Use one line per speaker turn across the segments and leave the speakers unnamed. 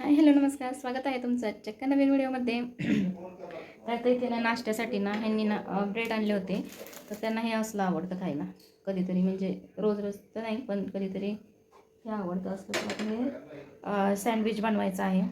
Hi hello नमस्कार. स्वागत आहे तुमचं आजच्या नवीन व्हिडिओमध्ये. तर आता इथे ना नाश्त्यासाठी ना ह्यांनी ना ब्रेड आणले होते. तर त्यांना हे असलं आवडतं खायला. कधीतरी म्हणजे रोज रोज तर नाही पण कधीतरी हे आवडतं असलं तर हे सँडविच बनवायचं आहे.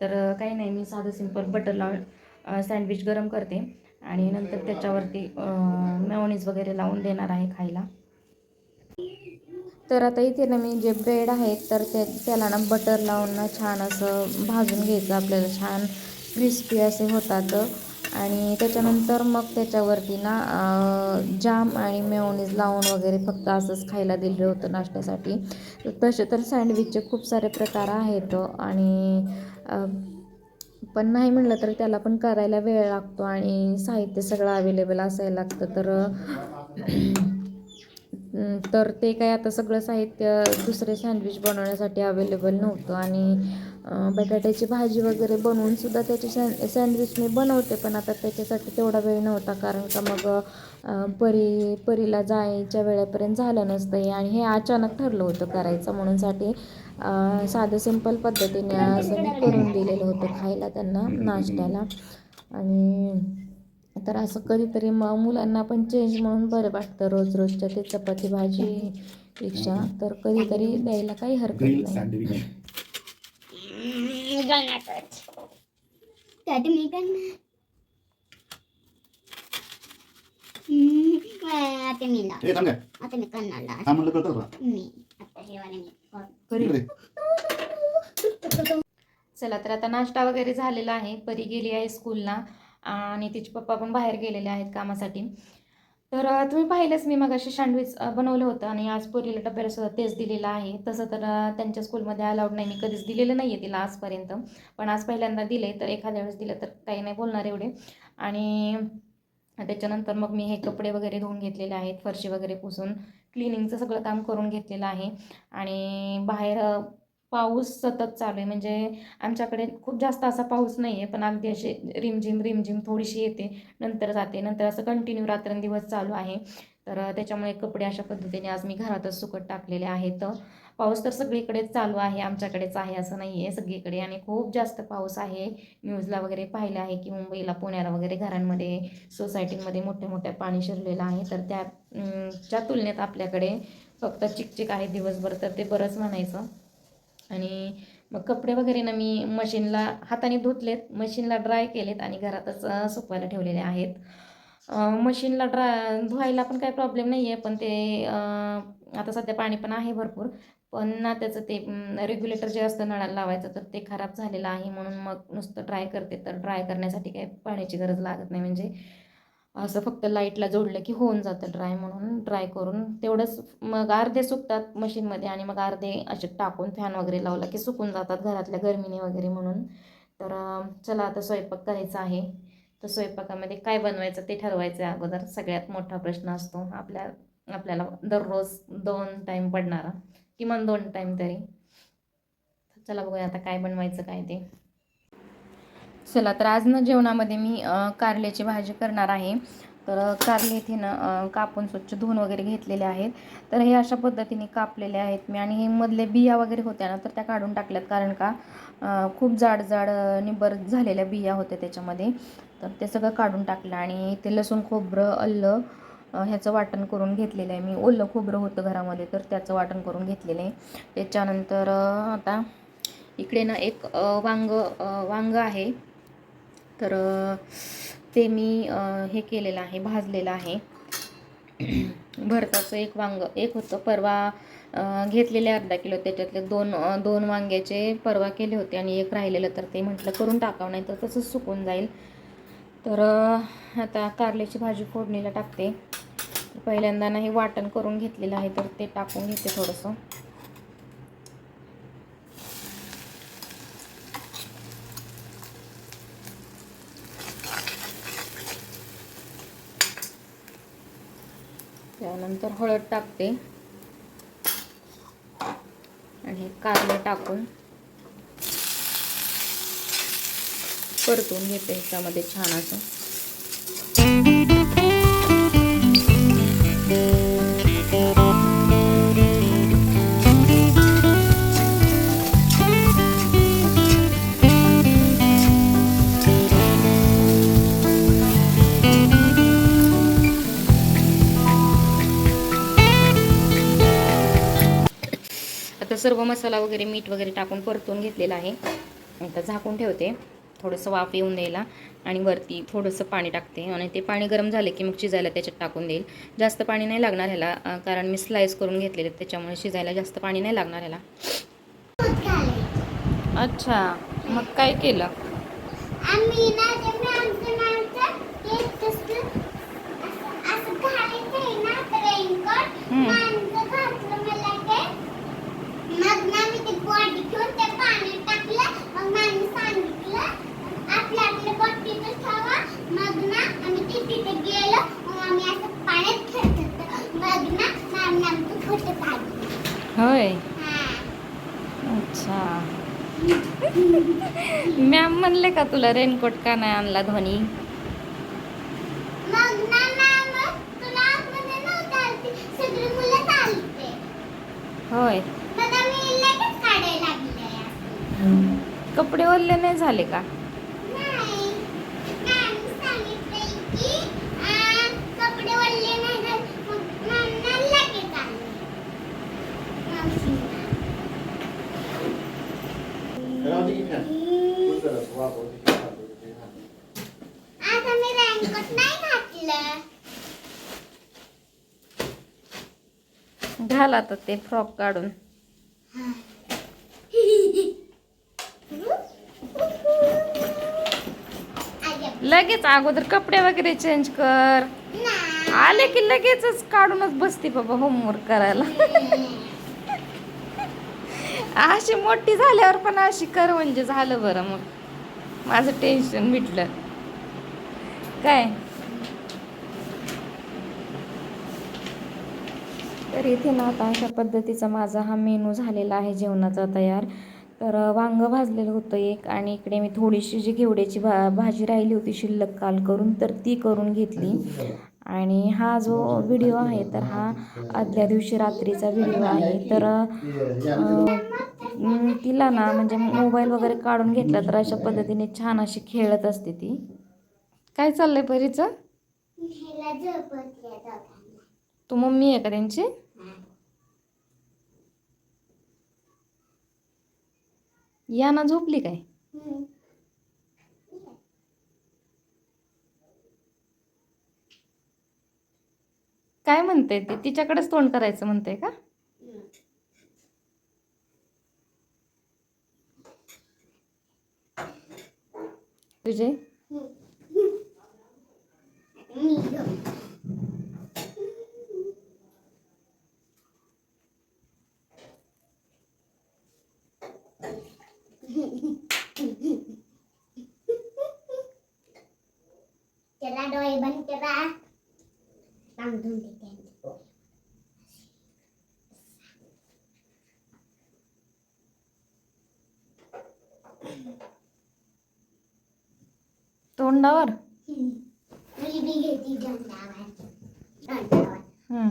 तर काही नाही मी साधं सिंपल बटर लावून सँडविच गरम करते. आणि नंतर त्याच्यावरती मेवणीज वगैरे लावून देणार आहे खायला. तर आता इथे ना मी जे ब्रेड आहेत तर ते त्याला ना बटर लावून ना छान असं भाजून घ्यायचं. आपल्याला छान क्रिस्पी असे होतात. आणि त्याच्यानंतर मग त्याच्यावरती ना जाम आणि मेओनीज लावून वगैरे फक्त असंच खायला दिलं होतं नाश्त्यासाठी. तसे तर सँडविचचे खूप सारे प्रकार आहेत आणि पण नाही म्हणलं तर त्याला पण करायला वेळ लागतो आणि साहित्य सगळं अवेलेबल असायला लागतं. तर तर ते काय आता सगळं साहित्य दुसरे सँडविच बनवण्यासाठी अवेलेबल नव्हतं. आणि बटाट्याची भाजी वगैरे बनवून सुद्धा त्याची सँड सँडविच मी बनवते पण आता त्याच्यासाठी तेवढा वेळ नव्हता. कारण का मग परी परीला जायच्या वेळेपर्यंत झालं नसतं. हे आणि हे अचानक ठरलं होतं करायचं. म्हणून साठी साधं सिंपल पद्धतीने असं मी करून दिलेलं होतं खायला त्यांना नाश्त्याला. आणि तर असं कधीतरी मग मुलांना पण चेंज म्हणून बरं वाटतं रोज रोजच्या ते चपाती भाजी पेक्षा. तर कधीतरी द्यायला काही हरकत नाही. चला तर आता नाश्ता वगैरे झालेला आहे. परी गेली आहे स्कूलला आणि तिचे पप्पा पण बाहेर गेलेले आहेत कामासाठी. तर तुम्ही पाहिलंच मी मगाशी सँडविच बनवलं होतं आणि आज पोरीला डब्याला सुद्धा तेच दिलेलं आहे. तसं तर त्यांच्या स्कूलमध्ये अलाउड नाही. मी कधीच दिलेलं नाही आहे तिला आजपर्यंत. पण आज पहिल्यांदा दिले तर एखाद्या वेळेस दिलं तर काही नाही बोलणार एवढे. आणि त्याच्यानंतर मग मी हे कपडे वगैरे धुवून घेतलेले आहेत फरशी वगैरे पुसून. क्लिनिंगचं सगळं काम करून घेतलेलं आहे. आणि बाहेर पाऊस सतत चालू आहे. म्हणजे आमच्याकडे खूप जास्त असा पाऊस नाही आहे पण अगदी असे रिमझिम रिमझिम थोडीशी येते नंतर जाते नंतर असं कंटिन्यू रात्रंदिवस चालू आहे. तर त्याच्यामुळे कपडे अशा पद्धतीने आज मी घरातच सुकट टाकलेले आहेत. पाऊस तर सगळीकडेच चालू आहे आमच्याकडेच आहे असं नाही आहे सगळीकडे. आणि खूप जास्त पाऊस आहे. न्यूजला वगैरे पाहिलं आहे की मुंबईला पुण्याला वगैरे घरांमध्ये सोसायटीमध्ये मोठ्या मोठ्या पाणी शिरलेलं आहे. तर त्या च्या तुलनेत आपल्याकडे फक्त चिकचिक आहे दिवसभर. तर ते बरंच म्हणायचं. आणि मग कपडे वगैरे ना मी मशीनला हाताने धुतलेत मशीनला ड्राय केलेत आणि घरातच सुकवायला ठेवलेले आहेत. मशीनला ड्राय धुवायला पण काही प्रॉब्लेम नाही आहे पण ते आता सध्या पाणी पण आहे भरपूर. पण ना त्याचं ते रेग्युलेटर जे असतं नळाला लावायचं तर ते खराब झालेलं आहे म्हणून मग नुसतं ड्राय करते. तर ड्राय करण्यासाठी काही पाण्याची गरज लागत नाही. म्हणजे असं फक्त लाईटला जोडलं की होऊन जातं ड्राय म्हणून ड्राय करून. तेवढंच मग अर्धे सुकतात मशीनमध्ये आणि मग अर्धे असे टाकून फॅन वगैरे लावला की सुकून जातात घरातल्या गरमीने वगैरे म्हणून. तर चला आता स्वयंपाक करायचा आहे. तर स्वयंपाकामध्ये काय बनवायचं ते ठरवायचं आहे अगोदर. सगळ्यात मोठा प्रश्न असतो आपल्या आपल्याला दररोज दोन टाईम पडणारा. किमान दोन टाईम तरी. चला बघूया आता काय बनवायचं काय ते. चला तर आज ना जेवणामध्ये मी कारल्याची भाजी करणार आहे. तर कारले इथे ना कापून स्वच्छ धुवून वगैरे घेतलेले आहेत. तर हे अशा पद्धतीने कापलेले आहेत मी आणि हे मधले बिया वगैरे होत्या ना तर त्या काढून टाकल्यात. कारण का खूप जाड जाड निबर झालेल्या बिया होत्या त्याच्यामध्ये. तर ते सगळं काढून टाकलं आणि इथे लसूण खोबरं अल्लं ह्याचं वाटण करून घेतलेलं आहे मी. ओलं खोबरं होतं घरामध्ये तर त्याचं वाटण करून घेतलेलं आहे. त्याच्यानंतर आता इकडे ना एक वांग वांगं वांग आहे. तर ते मी हे केलेलं आहे भाजलेलं आहे. भरताचं एक वांग एक होतं परवा घेतलेले अर्धा किलो त्याच्यातले दोन दोन वांग्याचे परवा केले होते आणि एक राहिलेलं तर ते म्हटलं करून टाकावं नाही तर तसंच सुकून जाईल. तर आता कारल्याची भाजी फोडणीला टाकते. पहिल्यांदा नाही वाटण करून घेतलेलं आहे तर ते टाकून घेते थोडंसं. त्यानंतर हळद टाकते. आणि कारलं टाकून परतून घेते ह्याच्यामध्ये छान असं. सर्व मसाला वगैरे मीठ वगैरे टाकून परतून घेतलेला आहे. आता झाकून ठेवते. थोडंसं वाफ येऊन द्यायला आणि वरती थोडंसं पाणी टाकते. आणि ते पाणी गरम झाले की मग शिजायला त्याच्यात टाकून देईल. जास्त पाणी नाही लागणार ह्याला कारण मी स्लाईस करून घेतलेले त्याच्यामुळे शिजायला जास्त पाणी नाही लागणार ह्याला. अच्छा. मग काय केलं
आम्ही ना ते मॅमचं नावचं ते तसलं असं- असं घालायचं आहे ना ते raincoat.
हम्म.
मॅमचं घातलं मला ते. मग ना मी ते body घेऊन ते पाण्यात टाकलं. मग मॅमने सांगितलं, आपल्या आपल्या बॉटलीतच ठेवा. मग ना आम्ही ते तिथे गेलो. मग आम्ही असं पाण्यात खेळत होतो. मग ना मॅमने आमचं फोटो काढले.
होय
हा.
अच्छा मॅम म्हणले का तुला रेनकोट का नाही आणला धोनी. होय. कपडे ओरले नाही झाले का?
कपडे ओले नाही आज आम्ही raincoat नाही घातलं.
घाल आता ते फ्रॉक काढून. लगेच अगोदर कपडे वगैरे चेंज कर.
नाही.
आले की लगेचच काढूनच बसते बाबा होमवर्क करायला. अशी मोठी झाल्यावर पण अशी कर म्हणजे झालं बरं मग. माझं टेन्शन मिटलं. काय? तर इथे ना आता अशा पद्धतीचा माझा हा मेनू झालेला आहे जेवणाचा तयार. तर वांगं भाजलेलं होतं एक आणि इकडे मी थोडीशी जी घेवड्याची भा भाजी राहिली होती शिल्लक काल करून तर ती करून घेतली. आणि हा जो व्हिडिओ आहे तर हा आदल्या दिवशी रात्रीचा व्हिडिओ आहे. तर तिला ना म्हणजे मोबाईल वगैरे काढून घेतला तर अशा पद्धतीने छान अशी खेळत असते ती. काय चाललंय परीचं. तू मम्मी आहे का त्यांची? याना झोपली काय. काय म्हणते ती? तिच्याकडेच तोंड करायचं म्हणते का? तुझे
मी झोप. त्याला डोळे बंद करा बांधून दे त्यांचे.
तोंडावर? हम्म.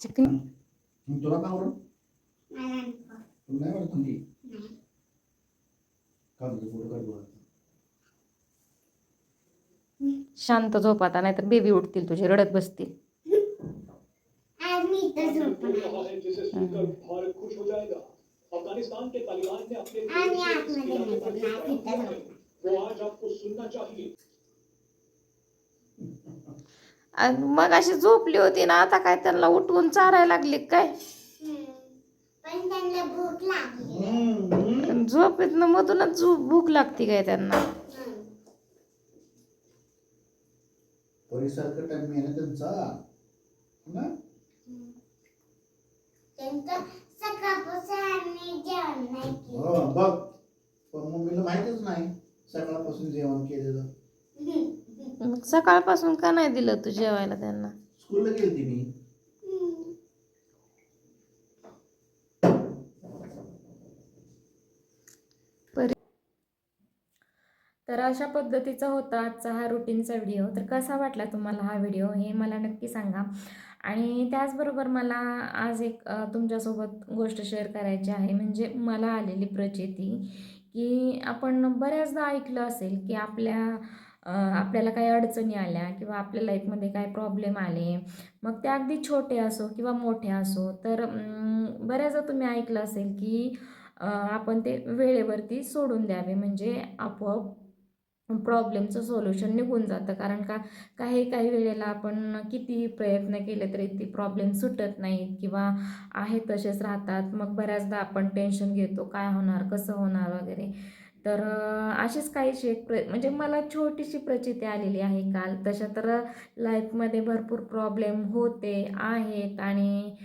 चिकन
तुला का आवडत. तुला नाही आवडत थंडी
नाही.
का तुझं फोटो काढ बघा.
शांत झोप आता नाहीतर बेबी उठतील तुझे रडत बसतील.
है। हो है,
मग अशी झोपली होती ना आता काय त्यांना उठवून चारायला लागली काय.
पण त्यांना भूक लागली.
झोपेतनं मधूनच झोप भूक लागते काय त्यांना?
हम्म.
परिसारखं टाइम आहे ना त्यांचा. ना?
त्यांचं सकाळपासून आम्ही जेवण नाही केलं.
हो बघ. पण मम्मीला माहितच नाही सकाळपासून जेवण केलेलं.
हम्म.
मग सकाळपासून का नाही दिलं तू जेवायला त्यांना?
स्कूलला गेलती मी
हम्म.
तर अशा पद्धतीचा होता आजचा हा रुटीनचा व्हिडिओ तर कसा वाटला तुम्हाला हा व्हिडिओ हे मला नक्की सांगा. आणि त्याचबरोबर मला आज एक तुमच्यासोबत गोष्ट शेअर करायची आहे. म्हणजे मला आलेली प्रचिती की आपण बऱ्याचदा ऐकलं असेल की आपल्या आपल्याला काही अडचणी आल्या किंवा आपल्या लाईफमध्ये काय प्रॉब्लेम आले. मग ते अगदी छोटे असो किंवा मोठे असो. तर बऱ्याचदा तुम्ही ऐकलं असेल की आपण ते वेळेवरती सोडून द्यावे. म्हणजे आपोआप प्रॉब्लेमचं सोल्युशन निघून जातं. कारण का काही काही वेळेला आपण किती प्रयत्न केले तरी ती प्रॉब्लेम सुटत नाहीत किंवा आहे तसेच राहतात. मग बऱ्याचदा आपण टेन्शन घेतो काय होणार कसं होणार वगैरे. तर अशीच काहीशी एक प्र म्हणजे मला छोटीशी प्रचिती आलेली आहे काल. तशा तर लाईफमध्ये भरपूर प्रॉब्लेम होते आहेत आणि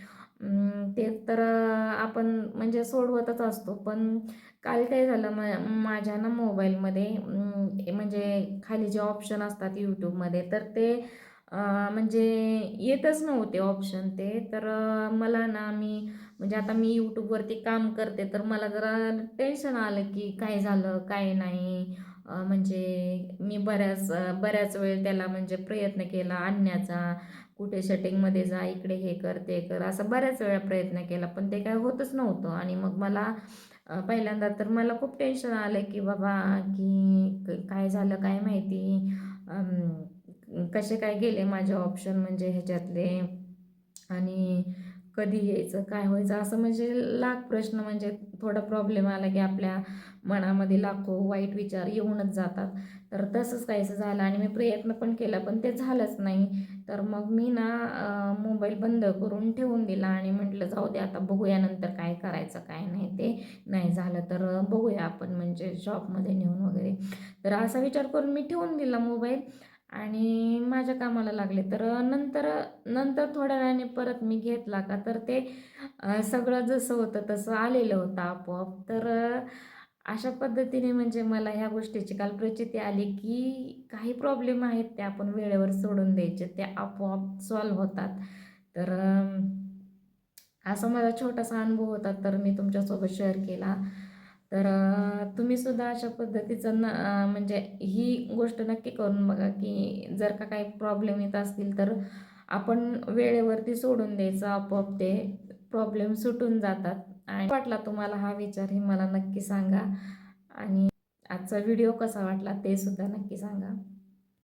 ते तर आपण म्हणजे सोडवतच असतो. पण काल काय झालं म माझ्या ना मोबाईलमध्ये म्हणजे खाली जे ऑप्शन असतात यूट्यूबमध्ये तर ते म्हणजे येतच नव्हते ऑप्शन ते. तर मला ना मी म्हणजे आता मी यूट्यूबवरती काम करते तर मला जरा टेन्शन आलं की काय झालं काय नाही. म्हणजे मी बऱ्याच बऱ्याच वेळ त्याला म्हणजे प्रयत्न केला आणण्याचा. कुठे शटिंगमध्ये जा इकडे हे कर ते कर असं बऱ्याच वेळा प्रयत्न केला पण ते काय होतच नव्हतं. आणि मग मला पहिल्यांदा तर मला खूप टेन्शन आलं की बाबा की काय झालं काय माहिती? कसे काय गेले माझे ऑप्शन म्हणजे ह्याच्यातले? आणि कधी यायचं काय व्हायचं? असं म्हणजे लाख प्रश्न म्हणजे थोडा प्रॉब्लेम आला की आपल्या मनामध्ये लाखो वाईट विचार येऊनच जातात. तर तसंच काहीसं झालं आणि मी प्रयत्न पण केला पण ते झालंच नाही. तर मग मी ना मोबाईल बंद करून ठेवून दिला आणि म्हटलं जाऊ दे आता बघूया नंतर काय करायचं काय नाही ते नाही झालं तर बघूया आपण म्हणजे शॉपमध्ये नेऊन वगैरे. तर असा विचार करून मी ठेवून दिला मोबाईल. आणि माझ्या कामाला लागले. तर नंतर नंतर थोड्या वेळाने परत मी घेतला का तर ते सगळं जसं होतं तसं आलेलं होतं आपोआप. तर अशा पद्धतीने म्हणजे मला ह्या गोष्टीची काल प्रचिती आली की काही प्रॉब्लेम आहेत ते आपण वेळेवर सोडून द्यायचे. ते आपोआप सॉल्व्ह होतात. तर असा माझा छोटासा अनुभव होता. तर मी तुमच्यासोबत शेअर केला. तर तुम्ही सुद्धा अशा पद्धतीचं न म्हणजे ही गोष्ट नक्की करून बघा की जर का काही प्रॉब्लेम येत असतील तर आपण वेळेवरती सोडून द्यायचं आपोआप ते प्रॉब्लेम सुटून जातात. आणि वाटला तुम्हाला हा विचार हे मला नक्की सांगा. आणि आजचा व्हिडिओ कसा वाटला ते सुद्धा नक्की सांगा.